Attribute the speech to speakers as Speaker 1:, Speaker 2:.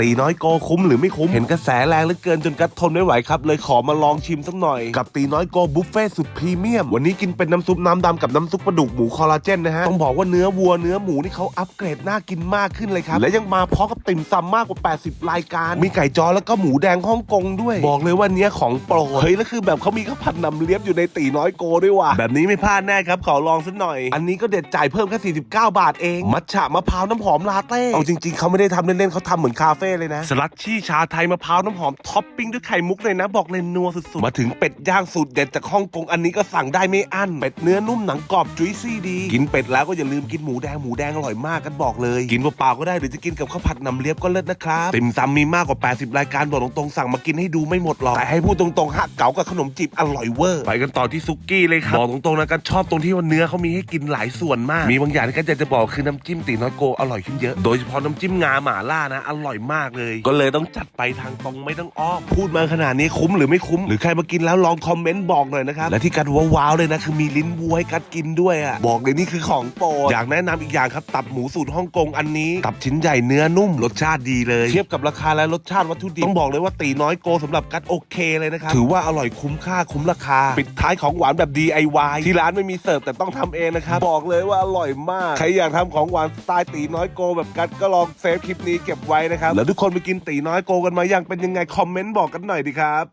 Speaker 1: ตีน้อยโกคุ้มหรือไม่คุ้ม เห็นกระแสแรงเหลือเกินจนกัดทนไม่ไหวครับ เลยขอมาลองชิมสักหน่อย กับตีน้อยโกบุฟเฟ่สุดพรีเมียม วันนี้กินเป็นน้ำซุปน้ำดำกับน้ำซุปปลาดุกหมูคอลลาเจนนะฮะ ต้องบอกว่าเนื้อวัวเนื้อหมูนี่เขาอัปเกรดน่ากินมากขึ้นเลยครับ และยังมาพร้อมกับติ่มซำมากกว่า 80 รายการ มีไก่จอแล้วก็หมูแดงฮ่องกงด้วย บอกเลยว่าเนี้ยของโปรดเฮ้ยแล้วคือแบบเขามีข้าวผัดนำเลียบอยู่ในตีน้อยโกด้วยว่ะแบบนี้ไม่พลาดแน่ครับขอลองสักหน่อย อันนี้ก็เด็ดจ่ายเพิ่มแค่49 บาทเอง มัทฉะมะพร้าวน้ำหอมลาเต้เอาจริงๆเขาไม่ได้ทำเล่นๆเขาทำเหมือนคาเฟ่เลยนะ สลัดชี่ชาไทยมะพร้าวน้ำหอมท็อปปิ้งด้วยไข่มุกเลยนะ บอกเลยนัวสุดๆ มาถึงเป็ดย่างสูตรเด็ดจากฮ่องกงอันนี้ก็สั่งได้ไม่อั้น เป็ดเนื้อนุ่มหนังกรอบจุ้ยซี่ดี กินเป็ดแล้วก็อย่าลืมกินหมูแดงหมูแดงอร่อยมากกันบอกเลย กินเปล่าๆก็ได้หรือจะกินกับข้าวผัดนำเลียบก็เลิศนะครับติ่มซำมีมากกว่า 80 รายการบอกตรงๆสั่งมากินให้ดูไม่หมดหรอกแต่ให้พูดตรงๆฮะเก๋ากับขนมจีบอร่อยเวอร์ไปกันต่อที่ซุกี้เลยครับบอกตรงๆนะกันชอบตรงที่ว่าเนื้อเขามีให้กินหลายส่วนมาก มีบางอย่างที่กันอยากจะบอกคือน้ำจิ้มตีน้อยโกอร่อยขึ้นเยอะ โดยเฉพาะน้ำจิ้มงาหม่าล่านะอร่อยมากเลย ก็เลยต้องจัดไปทางตรงไม่ต้องอ้อมพูดมาขนาดนี้คุ้มหรือไม่คุ้ม หรือใครมากินแล้วลองคอมเมนต์บอกหน่อยนะครับและที่กัดว้าวๆเลยนะคือมีลิ้นวัวให้กัดกินด้วยอะบอกเลยนี่คือของโปรดอยากแนะนำอีกอย่างครับตับหมูสูตรฮ่องกงอันนี้ ตับชิ้นใหญ่เนื้อนุ่มรสชาติดีเลย เทียบกับราคาและรสชาติวัตถุดิบต้องบอกเลยว่าตีน้อยโกสำหรับกัดโอเคเลยนะครับถือว่าอร่อยคุ้มค่าคุ้มราคา ปิดท้ายของหวานแบบ DIY ที่ร้านไม่มีเสิร์ฟแต่ต้องทำเองนะครับบอกเลยว่าอร่อยมากใครอยากทำของหวานสไตล์ตีน้อยโกแบบกัดก็ลองเซฟคลิปนี้เก็บไว้นะครับแล้วทุกคนไปกินตีน้อยโกกันมาอย่างเป็นยังไง คอมเมนต์บอกกันหน่อยดีครับ